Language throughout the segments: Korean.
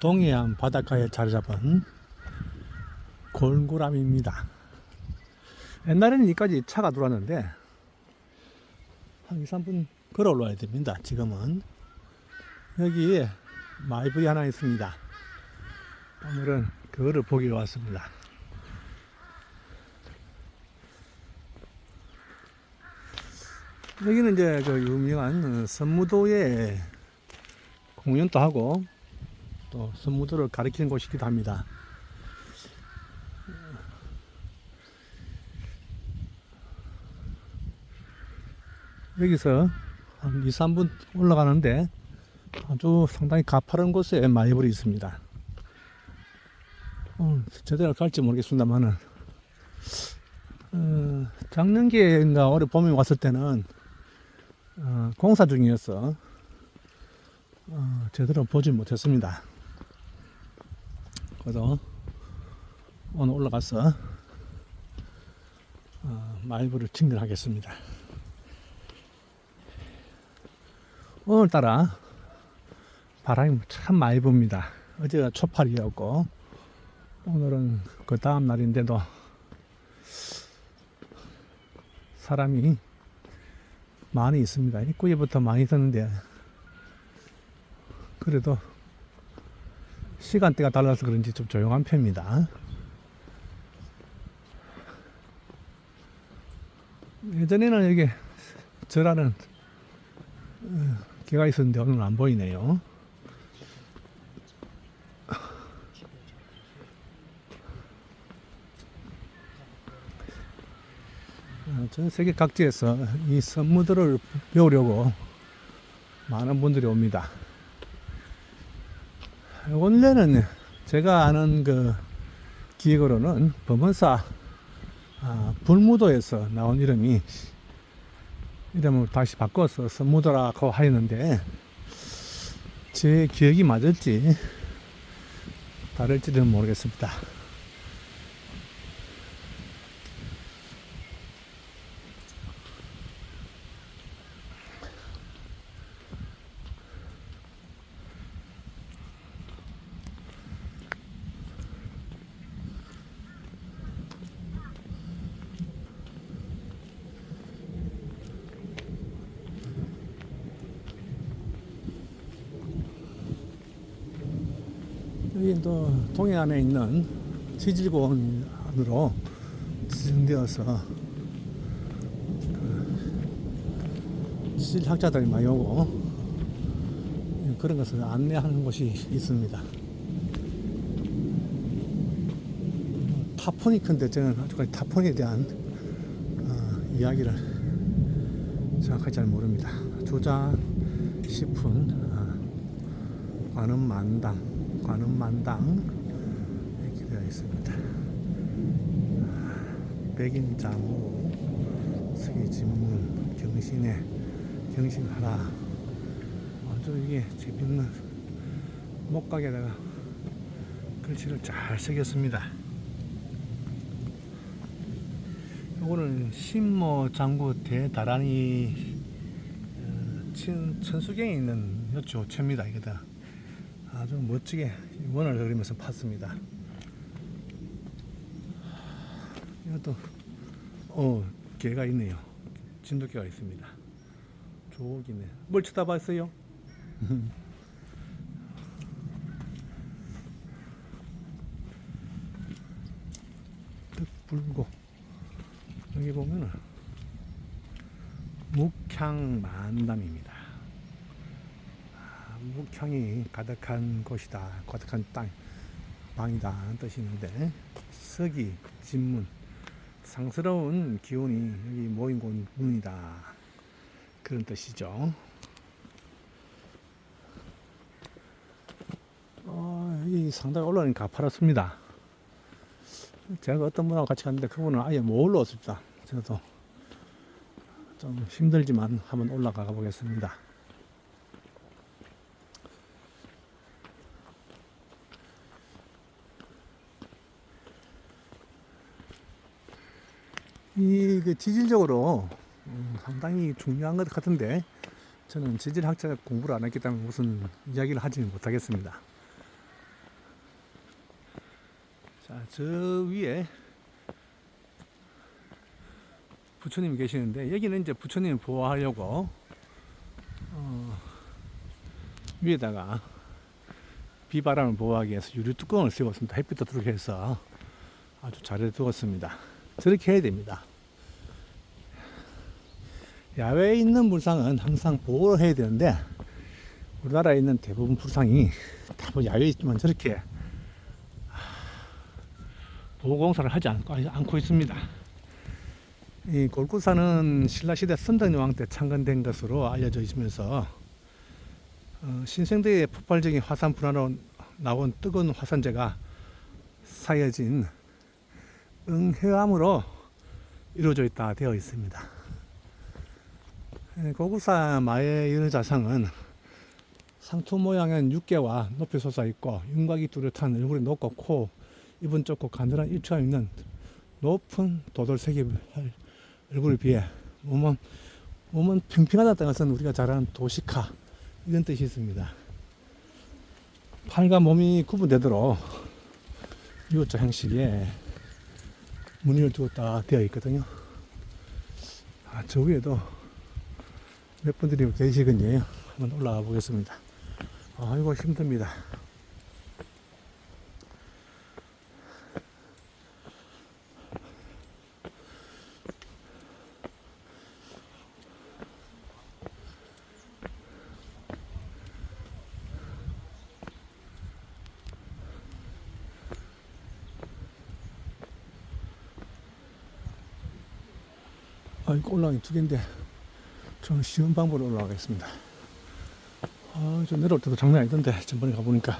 동해안 바닷가에 자리 잡은 골고람입니다. 옛날에는 여기까지 차가 들어왔는데 한 2, 3분 걸어 올라야 됩니다. 지금은 여기에 마이블이 하나 있습니다. 오늘은 그거를 보기로 왔습니다. 여기는 이제 그 유명한 어, 선무도에 공연도 하고 또 선무도를 가리키는 곳이기도 합니다. 여기서 한 2, 3분 올라가는데 아주 상당히 가파른 곳에 마이블이 있습니다. 어, 제대로 갈지 모르겠습니다만은 어, 작년기인가 올해 봄에 왔을 때는 어, 공사 중이어서 어, 제대로 보지 못했습니다. 그래서 오늘 올라가서 어, 마이브를 증명하겠습니다. 오늘따라 바람이 참 많이 붑니다. 어제가 초팔이었고 오늘은 그 다음 날인데도 사람이 많이 있습니다. 입구에부터 많이 있었는데 그래도 시간대가 달라서 그런지 좀 조용한 편입니다. 예전에는 이게 저라는 어, 개가 있었는데 오늘은 안 보이네요. 어, 전 세계 각지에서 이 선무들을 배우려고 많은 분들이 옵니다. 원래는 제가 아는 그 기획으로는 범원사 아, 불무도에서 나온 이름이 이름을 다시 바꿔서 선무도라고 하였는데 제 기억이 맞을지 다를지는 모르겠습니다. 여기 또 동해안에 있는 지질공원 안으로 지정되어서 그 지질학자들이 많이 오고 그런 것을 안내하는 곳이 있습니다. 타폰이 큰데 저는 아직까지 타폰에 대한 어, 이야기를 정확하게 잘 모릅니다. 조자 싶은 어, 관음 만당 관음만당 이렇게 되어 있습니다. 백인자무 서기진문 경신에 경신하라 아주 이게 재밌는 목각에다가 글씨를 잘 새겼습니다. 요거는 신모 장구 대다란이 어, 천, 천수경에 있는 여초체입니다. 이게 다 아주 멋지게 원을 그리면서 팠습니다. 이것도 어 개가 있네요. 진돗개가 있습니다. 저기네. 뭘 쳐다봤어요? 득 불고 여기 보면은 묵향만담입니다. 아, 묵향이 가득한 곳이다, 가득한 땅, 방이다 하는 뜻이 있는데 서기, 진문, 상스러운 기운이 여기 모인 곳 문이다 그런 뜻이죠. 어, 이 상당히 올라오니 가파랗습니다. 제가 어떤 분하고 같이 갔는데 그분은 아예 못 올라왔습니다. 저도 좀 힘들지만 한번 올라가 보겠습니다. 이 그 지질적으로 음, 상당히 중요한 것 같은데 저는 지질학자 공부를 안 했기 때문에 무슨 이야기를 하지는 못하겠습니다. 자, 저 위에 부처님이 계시는데 여기는 이제 부처님을 보호하려고 어, 위에다가 비바람을 보호하기 위해서 유리 뚜껑을 세웠습니다. 햇빛도 들어오게 해서 아주 잘 두었습니다. 저렇게 해야 됩니다. 야외에 있는 불상은 항상 보호를 해야 되는데 우리나라에 있는 대부분 불상이 다 뭐 야외에 있지만 저렇게 보호공사를 하지 않고, 않고 있습니다. 이 골구사는 신라시대 선덕여왕 때 창건된 것으로 알려져 있으면서 어, 신생대의 폭발적인 화산 분화로 나온 뜨거운 화산재가 쌓여진 응해암으로 이루어져 있다 되어 있습니다. 예, 고구사 마의 연자상은 상투 모양의 육개와 높이 솟아 있고 윤곽이 뚜렷한 얼굴이 높고 코, 입은 좁고 가늘한 입처가 있는 높은 도돌색의 얼굴에 비해 몸은 몸은 평평하다는 것은 우리가 잘 아는 도시카 이런 뜻이 있습니다. 팔과 몸이 구분되도록 U자 형식의 무늬를 두었다 되어 있거든요. 아, 저 위에도 몇 분들이 계시군요. 한번 올라가 보겠습니다. 아이고 힘듭니다. 아, 이거 올라가기 두 개인데, 저는 쉬운 방법으로 올라가겠습니다. 아, 저 내려올 때도 장난 아니던데, 전번에 가보니까.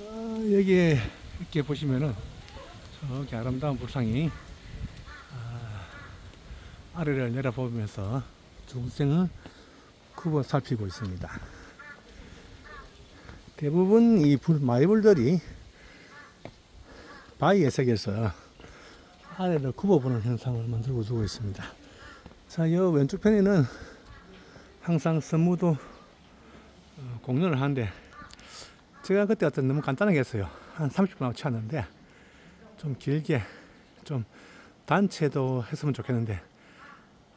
아, 여기 이렇게 보시면은, 저기 아름다운 불상이, 아, 아래를 내려보면서 중생을 굽어 살피고 있습니다. 대부분 이 불, 마이불들이 바위의 색에서 아래를 굽어보는 현상을 만들고 두고 있습니다. 자, 이 왼쪽 편에는 항상 선무도 어, 공연을 하는데 제가 그때 어떤 너무 간단하게 했어요. 한 30분 채웠는데 좀 길게 좀 단체도 했으면 좋겠는데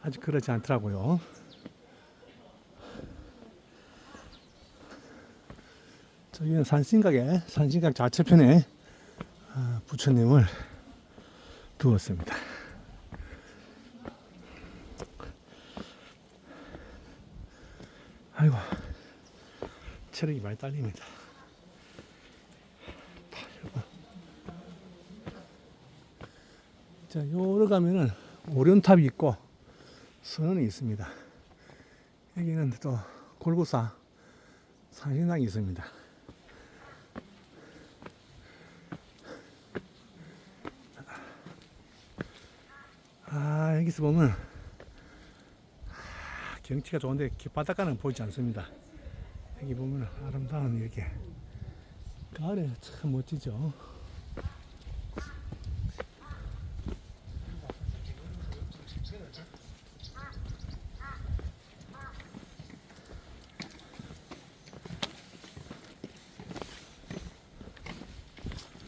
아직 그러지 않더라고요. 저기는 산신각에 산신각 좌측편에 아, 부처님을 두었습니다. 아이고 체력이 많이 딸립니다. 자, 요로 가면은 오륜탑이 있고 선원이 있습니다. 여기는 또 골고사 산신당이 있습니다. 아 여기서 보면 아, 경치가 좋은데 기- 바닷가는 보이지 않습니다. 여기 보면 아름다운 이렇게 가을에 참 멋지죠.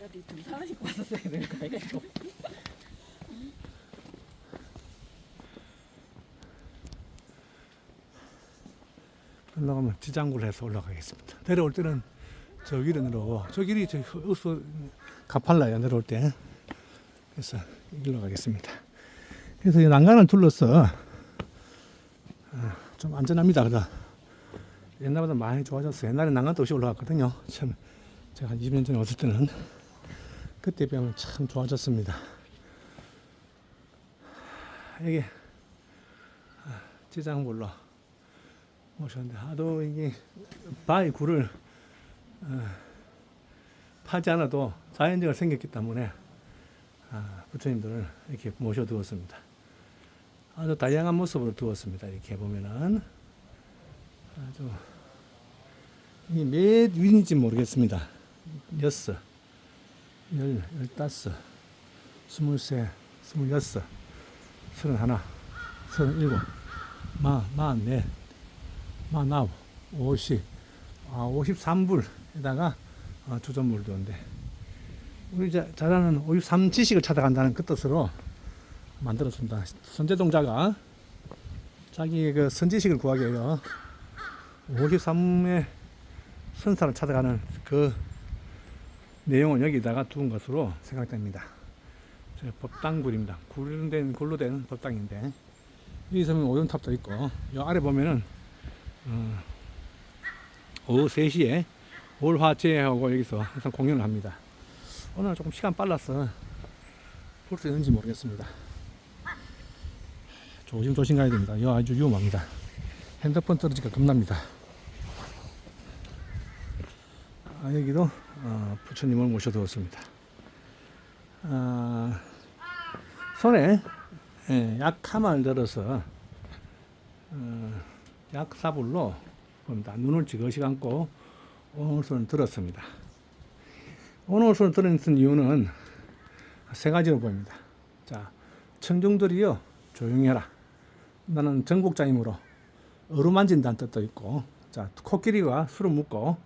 야, 신고 왔었어야 되는 거 아이가 이거? 올라가면 지장구를 해서 올라가겠습니다. 내려올 때는 저 위로 내려오고 저 길이 저 으스 가팔라야 내려올 때 그래서 이 길로 가겠습니다. 그래서 이 난간을 둘러서 어, 좀 안전합니다. 그래서 옛날보다 많이 좋아졌어요. 옛날에 난간도 없이 올라갔거든요. 참 제가 한 20년 전에 왔을 때는 그때 비하면 참 좋아졌습니다. 여기 아, 지장불로 오셨는데 하도 이게 바위 굴을 어, 파지 않아도 자연재가 생겼기 때문에 아, 부처님들을 이렇게 모셔두었습니다. 아주 다양한 모습으로 두었습니다. 이렇게 보면은 아주 이게 몇 위인지 모르겠습니다. 여섯, 열, 열다섯, 스물세, 스물여섯, 서른하나, 서른일곱, 마, 마흔네, 마흔아홉, 오십, 아, 오십삼불에다가 아, 주전물도 온데 우리 자, 자라는 53 지식을 찾아간다는 그 뜻으로 만들었습니다. 선제동자가 자기의 그 선지식을 구하기 위해서 53의 선사를 찾아가는 그 내용을 여기다가 두은 것으로 생각됩니다. 저 법당굴입니다. 굴로 된, 굴로 된 법당인데 여기서 보면 오존탑도 있고 이 아래 보면은 어, 오후 3시에 올화제하고 여기서 항상 공연을 합니다. 오늘 조금 시간 빨라서 볼 수 있는지 모르겠습니다. 조심조심 가야 됩니다. 이거 아주 위험합니다. 핸드폰 떨어지니까 겁납니다. 아, 여기도 어, 부처님을 모셔두었습니다. 아, 손에 예, 약함을 들어서 어, 약사불로. 눈을 지그시 감고 오늘손을 들었습니다. 오늘손을 들은 이유는 세 가지로 보입니다. 자, 청중들이요 조용히 해라. 나는 정복자이므로 어루만진다는 뜻도 있고, 자 코끼리가 술을 먹고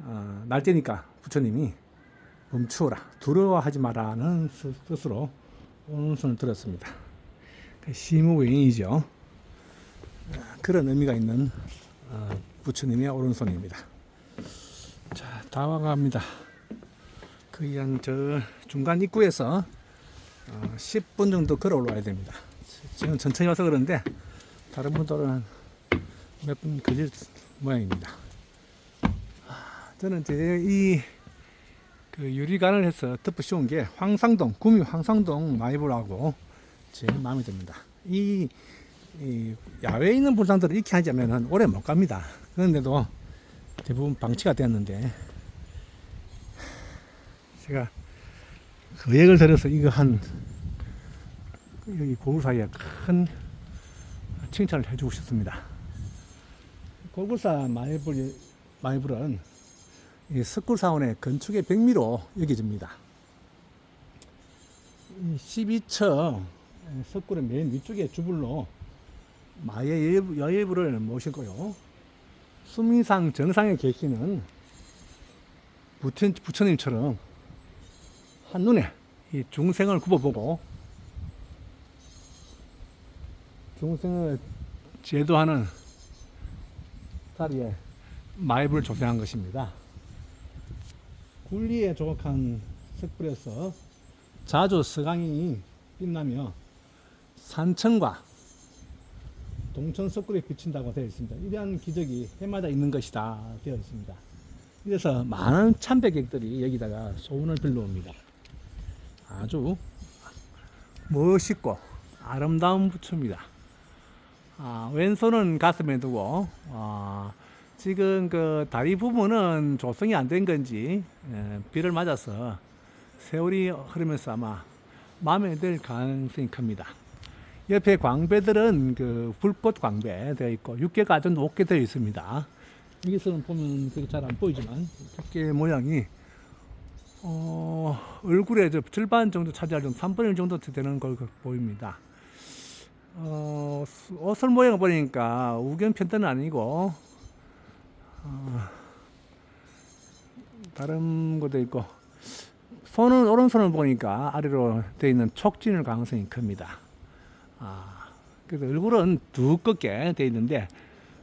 어, 날때니까 부처님이 멈추어라, 두려워하지 마라는 스- 뜻으로 오른손을 들었습니다. 그 시무웨인이죠. 어, 그런 의미가 있는 어, 부처님의 오른손입니다. 자, 다 와갑니다. 거의 한 저 중간 입구에서 어, 10분 정도 걸어 올라와야 됩니다. 지금 천천히 와서 그런데 다른 분들은 몇 분 걸릴 모양입니다. 아, 저는 제이 그 유리관을 해서 덮어 씌운 게 황상동 구미 황상동 마이블하고 제일 마음에 듭니다. 이, 이 야외에 있는 불상들을 이렇게 하자면은 오래 못 갑니다. 그런데도 대부분 방치가 되었는데 제가 계획을 들여서 이거 한 여기 고구 사이에 큰 칭찬을 해주고 싶습니다. 고구사 마이블 마이블은 이 석굴사원의 건축의 백미로 여겨집니다. 12층 석굴의 맨 위쪽에 주불로 마의 여예부- 여예부를 모시고요. 수민상 정상에 계시는 부처, 부처님처럼 한눈에 이 중생을 굽어보고 중생을 제도하는 자리에 마입을 조성한 것입니다. 굴리에 조각한 석불에서 자주 서강이 빛나며 산천과 동천 석굴에 비친다고 되어 있습니다. 이러한 기적이 해마다 있는 것이다 되어 있습니다. 그래서 많은 참배객들이 여기다가 소원을 빌러옵니다. 아주 멋있고 아름다운 부처입니다. 아, 왼손은 가슴에 두고 아, 지금 그 다리 부분은 조성이 안 된 건지 예, 비를 맞아서 세월이 흐르면서 아마 마음에 들 가능성이 큽니다. 옆에 광배들은 그 불꽃 광배 되어 있고 육개가 아주 높게 되어 있습니다. 여기서는 보면 그게 잘 안 보이지만 육개 모양이 어, 얼굴의 저 절반 정도 차지할 정도, 3분의 1 정도 되는 걸 보입니다. 어, 수- 옷을 모양을 보니까 편단은 아니고, 어, 다른 것도 있고, 손은, 오른손을 보니까 아래로 되어 있는 촉진일 가능성이 큽니다. 아, 그래서 얼굴은 두껍게 되어 있는데,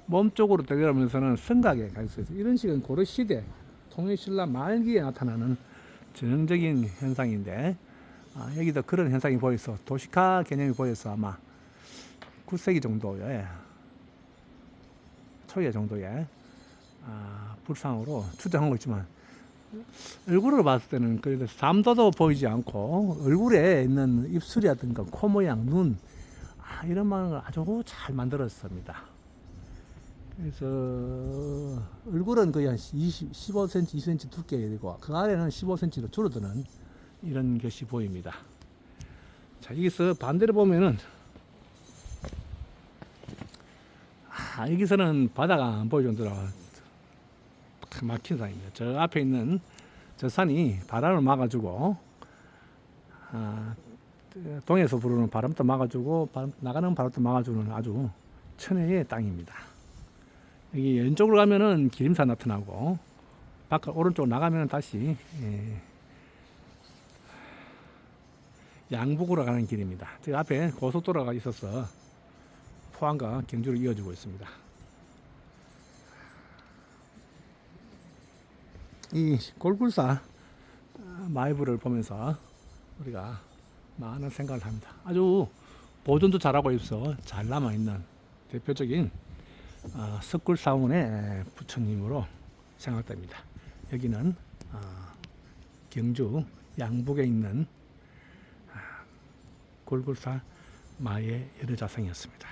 몸 쪽으로 내려오면서는 성각에 가 있어요. 이런 식은 고려 시대, 통일신라 말기에 나타나는 전형적인 현상인데 아, 여기도 그런 현상이 보여서 도시화 개념이 보여서 아마 9세기 정도에 초예 정도에 아, 불상으로 추정한 거 있지만 얼굴을 봤을 때는 그래도 삼도도 보이지 않고 얼굴에 있는 입술이라든가 코 모양, 눈 아, 이런 모양을 아주 잘 만들었습니다. 그래서 얼굴은 거의 한 20, 15cm, 20cm 두께 되고 그 아래는 15cm로 줄어드는 이런 것이 보입니다. 자 여기서 반대로 보면은 아 여기서는 바다가 안 보일 정도로 탁 막힌 산입니다. 저 앞에 있는 저 산이 바람을 막아주고 아, 동에서 부르는 바람도 막아주고 바람 나가는 바람도 막아주는 아주 천혜의 땅입니다. 여기 왼쪽으로 가면은 기림산 나타나고 바깥 오른쪽 나가면 다시 예, 양북으로 가는 길입니다. 저 앞에 고속도로가 있어서 포항과 경주를 이어주고 있습니다. 이 골굴사 아, 마이브를 보면서 우리가 많은 생각을 합니다. 아주 보존도 잘하고 있어 잘 남아 있는 대표적인 어, 석굴사원의 부처님으로 생각됩니다. 여기는 어, 경주 양북에 있는 아, 골굴사 마의 여려자상이었습니다.